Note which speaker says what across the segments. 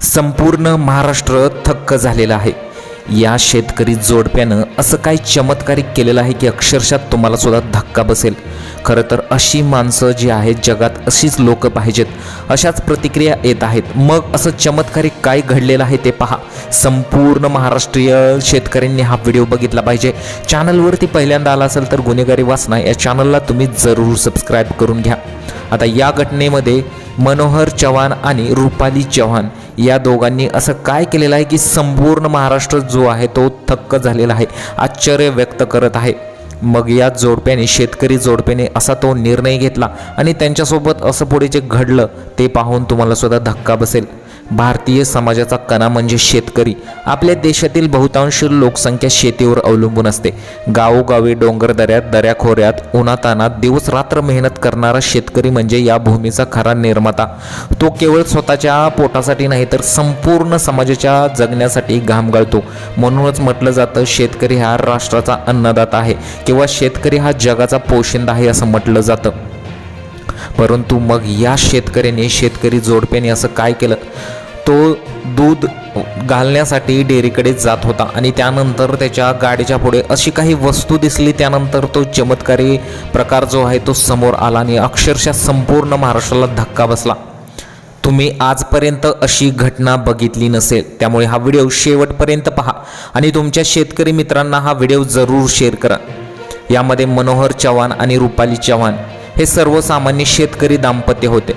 Speaker 1: संपूर्ण महाराष्ट्र थक्क झालेला आहे. या शेतकरी जोडप्यानं असं काही चमत्कारिक केलेलं आहे की अक्षरशः तुम्हाला सुद्धा धक्का बसेल. खरं तर अशी माणसं जी आहेत जगात अशीच लोक पाहिजेत. अशाच प्रतिक्रिया येत आहेत. मग असं चमत्कारिक काय घडलेलं आहे ते पहा. संपूर्ण महाराष्ट्रीय शेतकऱ्यांनी हा व्हिडिओ बघितला पाहिजे. चॅनलवरती पहिल्यांदा आला असेल तर गुन्हेगारी वाचना या चॅनलला तुम्ही जरूर सबस्क्राईब करून घ्या. आता या घटनेमध्ये मनोहर चव्हाण आणि रुपाली चव्हाण या दोघांनी असं काय केलेलं आहे की संपूर्ण महाराष्ट्र जो आहे तो थक्क झालेला आहे आश्चर्य व्यक्त करत आहे. मग या जोडप्याने शेतकरी जोडप्याने असा तो निर्णय घेतला आणि त्यांच्यासोबत असं पुढे जे घडलं ते पाहून तुम्हाला सुद्धा धक्का बसेल. भारतीय समाजाचा कणा म्हणजे शेतकरी. आपल्या देशातील बहुतांश लोकसंख्या शेतीवर अवलंबून असते. गावोगावी डोंगर दऱ्यात दऱ्याखोऱ्यात उन्हातानात दिवस रात्र मेहनत करणारा शेतकरी म्हणजे या भूमीचा खरा निर्माता. तो केवळ स्वतःच्या पोटासाठी नाही तर संपूर्ण समाजाच्या जगण्यासाठी घाम गाळतो. म्हणूनच म्हटलं जातं शेतकरी हा राष्ट्राचा अन्नदाता आहे किंवा शेतकरी हा जगाचा पोशिंदा आहे असं म्हटलं जातं. परंतु मग या शेतकऱ्याने शेतकरी जोडप्याने असं काय केलं? तो दूध घालण्यासाठी डेअरीकडे जात होता आणि त्यानंतर त्याच्या गाडीच्या पुढे अशी काही वस्तू दिसली. त्यानंतर तो चमत्कारी प्रकार जो आहे तो समोर आला आणि अक्षरशः संपूर्ण महाराष्ट्राला धक्का बसला. तुम्ही आजपर्यंत अशी घटना बघितली नसेल. त्यामुळे हा व्हिडिओ शेवटपर्यंत पहा आणि तुमच्या शेतकरी मित्रांना हा व्हिडिओ जरूर शेअर करा. यामध्ये मनोहर चव्हाण आणि रुपाली चव्हाण हे सर्वसामान्य शेतकरी दाम्पत्य होते.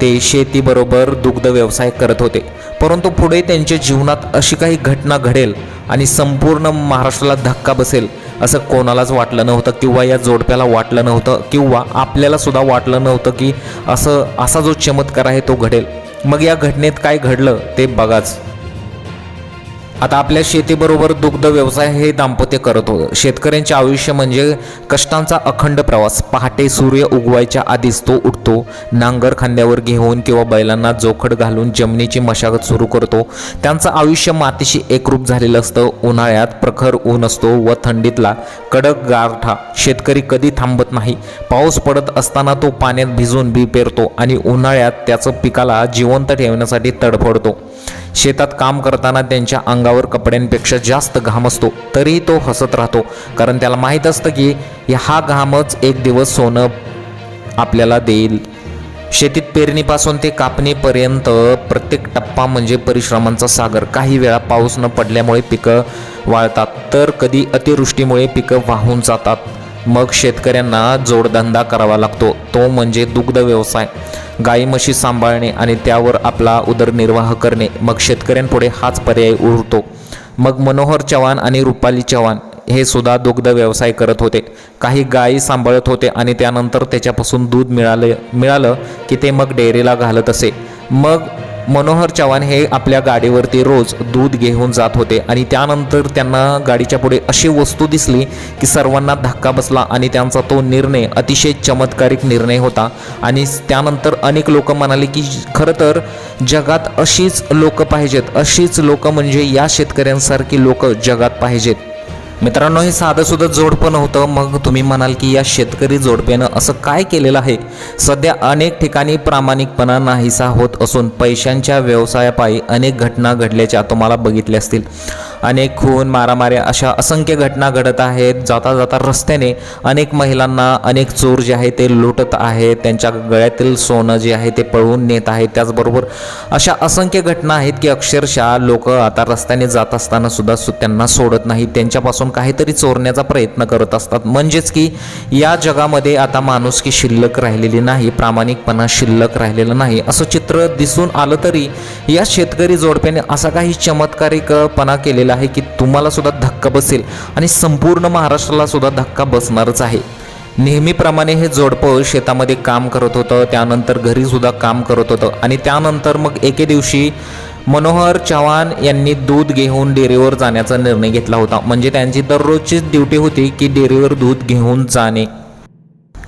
Speaker 1: ते शेतीबरोबर दुग्ध व्यवसाय करत होते. परंतु पुढे त्यांच्या जीवनात अशी काही घटना घडेल आणि संपूर्ण महाराष्ट्राला धक्का बसेल असं कोणालाच वाटलं नव्हतं किंवा या जोडप्याला वाटलं नव्हतं किंवा आपल्याला सुद्धा वाटलं नव्हतं की असं असा जो चमत्कार आहे तो घडेल. मग या घटनेत काय घडलं ते बघाच. आता आपल्या शेतीबरोबर दुग्ध व्यवसाय हे दाम्पत्य करत होतं. शेतकऱ्यांचे आयुष्य म्हणजे कष्टांचा अखंड प्रवास. पहाटे सूर्य उगवायच्या आधीच तो उठतो नांगर खांद्यावर घेऊन किंवा बैलांना जोखड घालून जमिनीची मशागत सुरू करतो. त्यांचं आयुष्य मातीशी एकरूप झालेलं असतं. उन्हाळ्यात प्रखर ऊन असतो व थंडीतला कडक गारठा शेतकरी कधी थांबत नाही. पाऊस पडत असताना तो पाण्यात भिजून बी पेरतो आणि उन्हाळ्यात त्याचं पिकाला जिवंत ठेवण्यासाठी तडफडतो. शेतात काम करताना त्यांच्या अंगावर कपड्यांपेक्षा जास्त घाम असतो तरीही तो हसत राहतो. कारण त्याला माहीत असतं की हा घामच एक दिवस सोनं आपल्याला देईल. शेतीत पेरणीपासून ते कापणीपर्यंत प्रत्येक टप्पा म्हणजे परिश्रमांचा सागर. काही वेळा पाऊस न पडल्यामुळे पिकं वाळतात तर कधी अतिवृष्टीमुळे पिकं वाहून जातात. मग शेतकऱ्यांना जोडधंदा करावा लागतो. तो म्हणजे दुग्ध व्यवसाय. गाई म्हशी सांभाळणे आणि त्यावर आपला उदरनिर्वाह करणे. मग शेतकऱ्यांपुढे हाच पर्याय उरतो. मग मनोहर चव्हाण आणि रुपाली चव्हाण हे सुद्धा दुग्ध व्यवसाय करत होते. काही गायी सांभाळत होते आणि त्यानंतर त्याच्यापासून दूध मिळालं मिळालं की ते मग डेअरीला घालत असे. मग मनोहर चव्हाण हे आपल्या गाडीवरती रोज दूध घेऊन जात होते आणि त्यानंतर त्यांना गाडीच्या पुढे अशी वस्तू दिसली की सर्वांना धक्का बसला आणि त्यांचा तो निर्णय अतिशय चमत्कारिक निर्णय होता. आणि त्यानंतर अनेक लोक म्हणाले की खरं तर जगात अशीच लोक पाहिजेत. अशीच लोक म्हणजे या शेतकऱ्यांसारखी लोक जगात पाहिजेत. मित्रांनो हे साधं सुद्धा होतं. मग तुम्ही म्हणाल की या शेतकरी जोडप्यानं असं काय केलेलं आहे? सध्या अनेक ठिकाणी प्रामाणिकपणा नाहीसा होत असून पैशांच्या व्यवसायापायी अनेक घटना घडल्याच्या तुम्हाला बघितल्या असतील. अनेक खून मारामाऱ्या अशा असंख्य घटना घडत आहेत. जाता जाता रस्त्याने अनेक महिलांना अनेक चोर जे आहे ते लुटत आहेत. त्यांच्या गळ्यातील सोनं जे आहे ते पळवून नेत आहेत. त्याचबरोबर अशा असंख्य घटना आहेत की अक्षरशः लोक आता रस्त्याने जात असताना सुद्धा सु त्यांना सोडत नाहीत. त्यांच्यापासून काहीतरी चोरण्याचा प्रयत्न करत असतात. म्हणजेच की या जगामध्ये आता माणुसकी शिल्लक राहिलेली नाही प्रामाणिकपणा शिल्लक राहिलेला नाही. असं चित्र दिसून आलं तरी या शेतकरी जोडप्याने असा काही चमत्कारिकपणा केलेला आहे की तुम्हाला सुद्धा धक्का बसेल आणि संपूर्ण महाराष्ट्राला सुद्धा धक्का बसणारच आहे. नेहमीप्रमाणे हे जोडपं शेतामध्ये काम करत होतं त्यानंतर घरीसुद्धा काम करत होतं आणि त्यानंतर मग एके दिवशी मनोहर चव्हाण यांनी दूध घेऊन डेअरीवर जाण्याचा निर्णय घेतला होता. म्हणजे त्यांची दररोजचीच ड्युटी होती की डेअरीवर दूध घेऊन जाणे.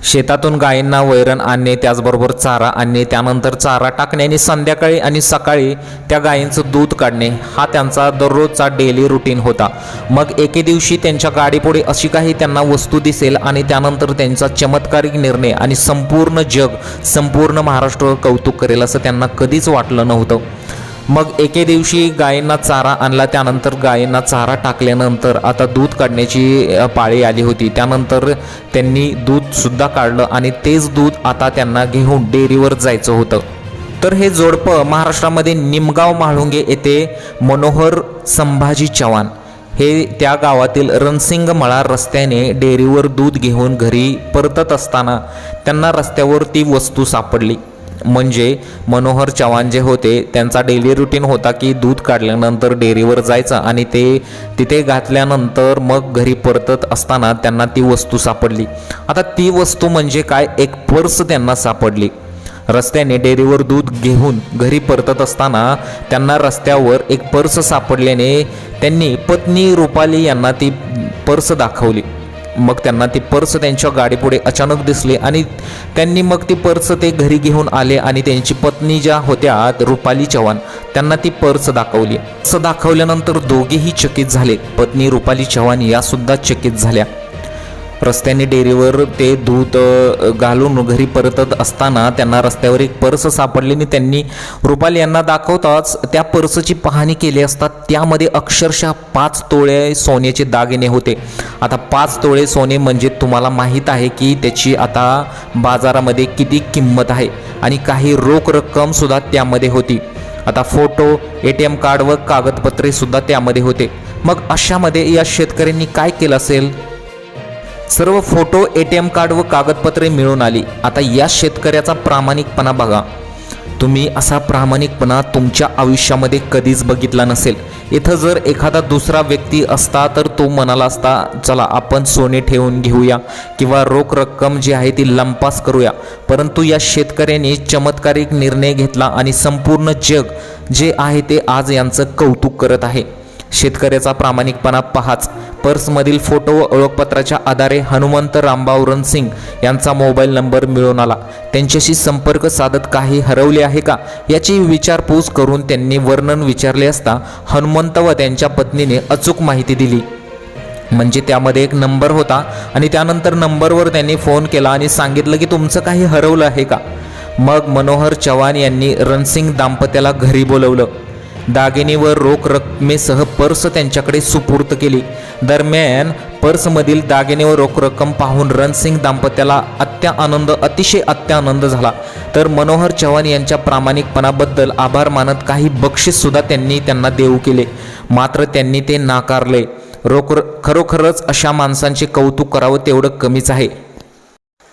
Speaker 1: शेतातून गायींना वैरण आणणे त्याचबरोबर चारा आणणे त्यानंतर चारा टाकणे आणि संध्याकाळी आणि सकाळी त्या गायींचं दूध काढणे हा त्यांचा दररोजचा डेली रुटीन होता. मग एके दिवशी त्यांच्या गाडीपुढे अशी काही त्यांना वस्तू दिसेल आणि त्यानंतर त्यांचा चमत्कारिक निर्णय आणि संपूर्ण जग संपूर्ण महाराष्ट्र कौतुक करेल असं त्यांना कधीच वाटलं नव्हतं. मग एके दिवशी गायींना चारा आणला त्यानंतर गायींना चारा टाकल्यानंतर आता दूध काढण्याची पाळी आली होती. त्यानंतर त्यांनी दूधसुद्धा काढलं आणि तेच दूध आता त्यांना घेऊन डेअरीवर जायचं होतं. तर हे जोडपं महाराष्ट्रामध्ये निमगाव म्हाळुंगे येथे मनोहर संभाजी चव्हाण हे त्या गावातील रणसिंग मळा रस्त्याने डेअरीवर दूध घेऊन घरी परतत असताना त्यांना रस्त्यावर ती वस्तू सापडली. म्हणजे मनोहर चव्हाण जे होते त्यांचा डेली रुटीन होता की दूध काढल्यानंतर डेअरीवर जायचं आणि ते तिथे घातल्यानंतर मग घरी परतत असताना त्यांना ती वस्तू सापडली. आता ती वस्तू म्हणजे काय? एक पर्स त्यांना सापडली. रस्त्याने डेअरीवर दूध घेऊन घरी परतत असताना त्यांना रस्त्यावर एक पर्स सापडल्याने त्यांनी पत्नी रुपाली यांना ती पर्स दाखवली. मग त्यांना ती पर्स त्यांच्या गाडीपुढे अचानक दिसली आणि त्यांनी मग ती पर्स ते घरी घेऊन आले आणि त्यांची पत्नी ज्या होत्या रुपाली चव्हाण त्यांना ती पर्स दाखवली. असं दाखवल्यानंतर दोघेही चकित झाले. पत्नी रुपाली चव्हाण या सुद्धा चकित झाल्या. रस्त्याने डेअरीवर ते दूध घालून घरी परतत असताना त्यांना रस्त्यावर एक पर्स सापडली आणि त्यांनी रुपाल यांना दाखवताच त्या पर्सची पाहणी केली असता त्यामध्ये अक्षरशः पाच तोळे सोन्याचे दागिने होते. आता पाच तोळे सोने म्हणजे तुम्हाला माहीत आहे की त्याची आता बाजारामध्ये किती किंमत आहे आणि काही रोख रक्कमसुद्धा त्यामध्ये होती. आता photo A T M card व कागदपत्रे सुद्धा त्यामध्ये होते. मग अशामध्ये या शेतकऱ्यांनी काय केलं असेल? सर्व photo A T M card व कागदपत्रे मिळून आली. आता या शेतकऱ्याचा प्रामाणिकपणा बघा. तुम्ही असा प्रामाणिकपणा तुमच्या आयुष्यामध्ये कधीच बघितला नसेल. इथं जर एखादा दुसरा व्यक्ती असता तर तो म्हणाला असता चला आपण सोने ठेवून घेऊया किंवा रोख रक्कम जी आहे ती लंपास करूया. परंतु या शेतकऱ्याने चमत्कारिक निर्णय घेतला आणि संपूर्ण जग जे आहे ते आज यांचं कौतुक करत आहे. शेतकऱ्याचा प्रामाणिकपणा पहाच. पर्समधील फोटो व ओळखपत्राच्या आधारे हनुमंत रामबाव रणसिंग यांचा मोबाईल नंबर मिळून आला. त्यांच्याशी संपर्क साधत काही हरवले आहे का? याची विचारपूस करून त्यांनी वर्णन विचारले असता हनुमंत व त्यांच्या पत्नीने अचूक माहिती दिली. म्हणजे त्यामध्ये एक नंबर होता आणि त्यानंतर नंबरवर त्यांनी फोन केला आणि सांगितलं की तुमचं काही हरवलं आहे का? मग मनोहर चव्हाण यांनी रणसिंग दाम्पत्याला घरी बोलवलं. दागिने व रोख रकमेसह पर्स त्यांच्याकडे सुपूर्त केली. दरम्यान पर्समधील दागिने व रोख रक्कम पाहून रणसिंग दाम्पत्याला अत्या आनंद अतिशय अत्यानंद झाला. तर मनोहर चव्हाण यांच्या प्रामाणिकपणाबद्दल आभार मानत काही बक्षीससुद्धा त्यांनी त्यांना देऊ केले. मात्र त्यांनी ते नाकारले. रोख खरोखरच अशा माणसांचे कौतुक करावं तेवढं कमीच आहे.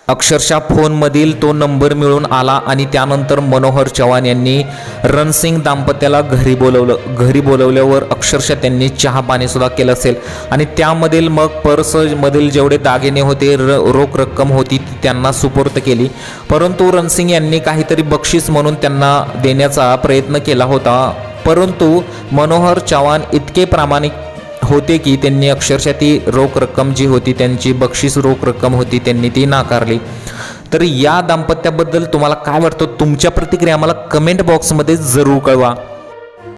Speaker 1: अक्षरशः फोनमधील तो नंबर मिळून आला आणि त्यानंतर मनोहर चव्हाण यांनी रणसिंग दाम्पत्याला घरी बोलवलं. घरी बोलवल्यावर अक्षरशः त्यांनी चहा पाणीसुद्धा केलं असेल. आणि त्यामधील मग पर्समधील जेवढे दागिने होते र रोख रक्कम होती ती त्यांना सुपूर्त केली. परंतु रणसिंग यांनी काहीतरी बक्षीस म्हणून त्यांना देण्याचा प्रयत्न केला होता. परंतु मनोहर चव्हाण इतके प्रामाणिक होते की त्यांनी अक्षरशः ती रोख रक्कम जी होती त्यांची बक्षीस रोख रक्कम होती त्यांनी ती नाकारली. तर या दाम्पत्याबद्दल तुम्हाला काय वाटतं? तुमच्या प्रतिक्रिया आम्हाला कमेंट बॉक्समध्ये जरूर कळवा.